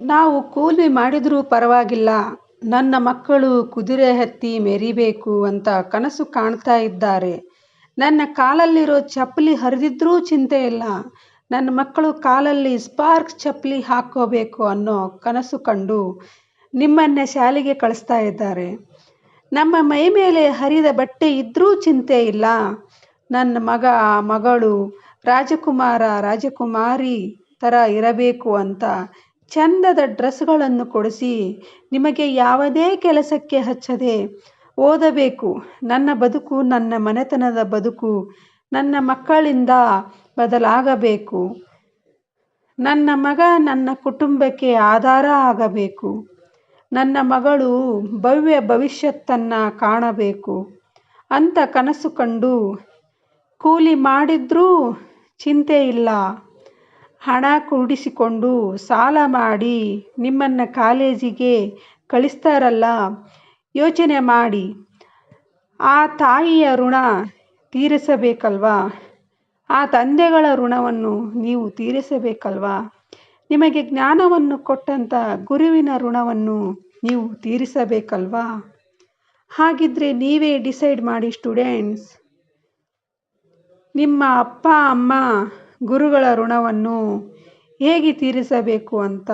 ನಾವು ಕೂಲಿ ಮಾಡಿದರೂ ಪರವಾಗಿಲ್ಲ. ನನ್ನ ಮಕ್ಕಳು ಕುದುರೆ ಹತ್ತಿ ಮೆರಿಬೇಕು ಅಂತ ಕನಸು ಕಾಣ್ತಾ ಇದ್ದಾರೆ. ನನ್ನ ಕಾಲಲ್ಲಿರೋ ಚಪ್ಪಲಿ ಹರಿದಿದ್ರೂ ಚಿಂತೆ ಇಲ್ಲ. ನನ್ನ ಮಕ್ಕಳು ಕಾಲಲ್ಲಿ ಸ್ಪಾರ್ಕ್ಸ್ ಚಪ್ಪಲಿ ಹಾಕ್ಕೋಬೇಕು ಅನ್ನೋ ಕನಸು ಕಂಡು ನಿಮ್ಮನ್ನ ಶಾಲೆಗೆ ಕಳಿಸ್ತಾ ಇದ್ದಾರೆ. ನಮ್ಮ ಮೈ ಮೇಲೆ ಹರಿದ ಬಟ್ಟೆ ಇದ್ದರೂ ಚಿಂತೆ ಇಲ್ಲ. ನನ್ನ ಮಗ, ಮಗಳು ರಾಜಕುಮಾರ, ರಾಜಕುಮಾರಿ ಥರ ಇರಬೇಕು ಅಂತ ಚಂದದ ಡ್ರೆಸ್ಗಳನ್ನು ಕೊಡಿಸಿ, ನಿಮಗೆ ಯಾವುದೇ ಕೆಲಸಕ್ಕೆ ಹಚ್ಚದೆ ಓದಬೇಕು. ನನ್ನ ಬದುಕು ನನ್ನ ಮನೆತನದ ಬದುಕು, ನನ್ನ ಮಕ್ಕಳಿಂದ ಬದಲಾಗಬೇಕು. ನನ್ನ ಮಗ ನನ್ನ ಕುಟುಂಬಕ್ಕೆ ಆಧಾರ ಆಗಬೇಕು. ನನ್ನ ಮಗಳು ಭವ್ಯ ಭವಿಷ್ಯತ್ತನ್ನು ಕಾಣಬೇಕು. ಅಂತ ಕನಸು ಕಂಡು ಕೂಲಿ ಮಾಡಿದ್ರೂ ಚಿಂತೆ ಇಲ್ಲ. ಹಣ ಕೂಡಿಸಿಕೊಂಡು ಸಾಲ ಮಾಡಿ ನಿಮ್ಮನ್ನು ಕಾಲೇಜಿಗೆ ಕಳಿಸ್ತಾರಲ್ಲ, ಯೋಚನೆ ಮಾಡಿ. ಆ ತಾಯಿಯ ಋಣ ತೀರಿಸಬೇಕಲ್ವಾ? ಆ ತಂದೆಗಳ ಋಣವನ್ನು ನೀವು ತೀರಿಸಬೇಕಲ್ವಾ? ನಿಮಗೆ ಜ್ಞಾನವನ್ನು ಕೊಟ್ಟಂಥ ಗುರುವಿನ ಋಣವನ್ನು ನೀವು ತೀರಿಸಬೇಕಲ್ವಾ? ಹಾಗಿದ್ದರೆ ನೀವೇ ಡಿಸೈಡ್ ಮಾಡಿ ಸ್ಟೂಡೆಂಟ್ಸ್. ನಿಮ್ಮ ಅಪ್ಪ, ಅಮ್ಮ ಗುರುಗಳ ಋಣವನ್ನು ಹೇಗೆ ತೀರಿಸಬೇಕು ಅಂತ